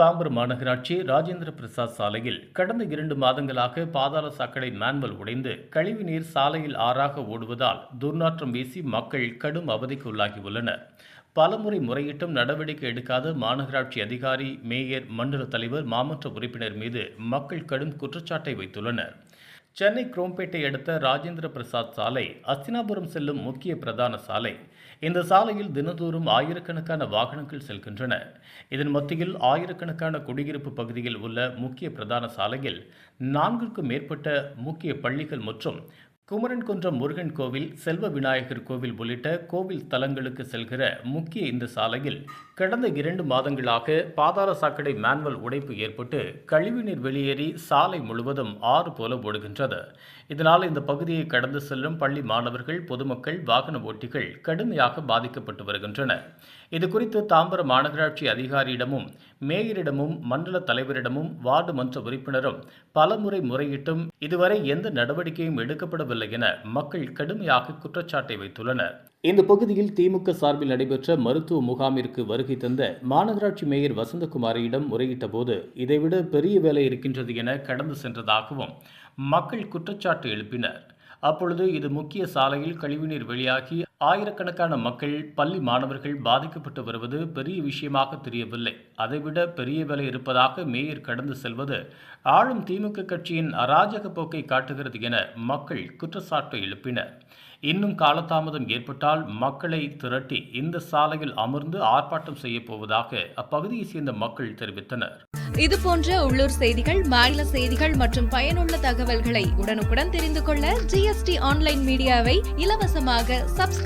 தாம்பரம் மாநகராட்சி ராஜேந்திர பிரசாத் சாலையில் கடந்த இரண்டு மாதங்களாக பாதாள சாக்கடை மேன்வல் உடைந்து கழிவுநீர் சாலையில் ஆறாக ஓடுவதால் துர்நாற்றம் வீசி மக்கள் கடும் அவதிக்கு உள்ளாகியுள்ளனர். பலமுறை முறையிட்டும் நடவடிக்கை எடுக்காத மாநகராட்சி அதிகாரி மேயர் மண்டல தலைவர் மாமன்ற உறுப்பினர் மீது மக்கள் கடும் குற்றச்சாட்டை வைத்துள்ளனர். சென்னை குரோம்பேட்டை அடுத்த ராஜேந்திர பிரசாத் சாலை அஸ்தினாபுரம் செல்லும் முக்கிய பிரதான சாலை. இந்த சாலையில் தினந்தோறும் ஆயிரக்கணக்கான வாகனங்கள் செல்கின்றன. இதன் மத்தியில் ஆயிரக்கணக்கான குடியிருப்பு பகுதியில் உள்ள முக்கிய பிரதான சாலையில் நான்குக்கும் மேற்பட்ட முக்கிய பள்ளிகள் மற்றும் குமரன்குன்றம் முருகன் கோவில் செல்வ விநாயகர் கோவில் உள்ளிட்ட கோவில் தலங்களுக்கு செல்கிற முக்கிய இந்த சாலையில் கடந்த இரண்டு மாதங்களாக பாதாள சாக்கடை மேன்வல் உடைப்பு ஏற்பட்டு கழிவுநீர் வெளியேறி சாலை முழுவதும் ஆறு போல ஓடுகின்றது. இதனால் இந்த பகுதியை கடந்து செல்லும் பள்ளி மாணவர்கள் பொதுமக்கள் வாகன ஓட்டிகள் கடுமையாக பாதிக்கப்பட்டு வருகின்றனர். இதுகுறித்து தாம்பரம் மாநகராட்சி அதிகாரியிடமும் மேயரிடமும் மண்டல தலைவரிடமும் வார்டு மன்ற உறுப்பினரும் பலமுறை முறையிட்டும் இதுவரை எந்த நடவடிக்கையும் எடுக்கப்படவில்லை என மக்கள் கடுமையாக குற்றச்சாட்டை வைத்துள்ளனர். இந்த பகுதியில் திமுக சார்பில் நடைபெற்ற மருத்துவ முகாமிற்கு வருகை தந்த மாநகராட்சி மேயர் வசந்தகுமாரியிடம் முறையிட்ட போது இதைவிட பெரிய வேலை இருக்கின்றது என கடந்து சென்றதாகவும் மக்கள் குற்றச்சாட்டு எழுப்பினர். அப்பொழுது இது முக்கிய சாலையில் கழிவுநீர் வெளியாகி ஆயிரக்கணக்கான மக்கள் பள்ளி மாணவர்கள் பாதிக்கப்பட்டு வருவது பெரிய விஷயமாக தெரியவில்லை. அதைவிட பெரிய விலை இருப்பதாக மேயர் கடந்து செல்வது ஆளும் திமுக கட்சியின் அராஜக போக்கை காட்டுகிறது என மக்கள் குற்றச்சாட்டு எழுப்பினர். இன்னும் காலதாமதம் ஏற்பட்டால் மக்களை திரட்டி இந்த சாலையில் அமர்ந்து ஆர்ப்பாட்டம் செய்ய போவதாக அப்பகுதியை சேர்ந்த மக்கள் தெரிவித்தனர். இது போன்ற உள்ளூர் செய்திகள் மாநில செய்திகள் மற்றும் பயனுள்ள தகவல்களை உடனுக்குடன் தெரிந்து கொள்ள ஜிஎஸ்டி ஆன்லைன் மீடியாவை இலவசமாக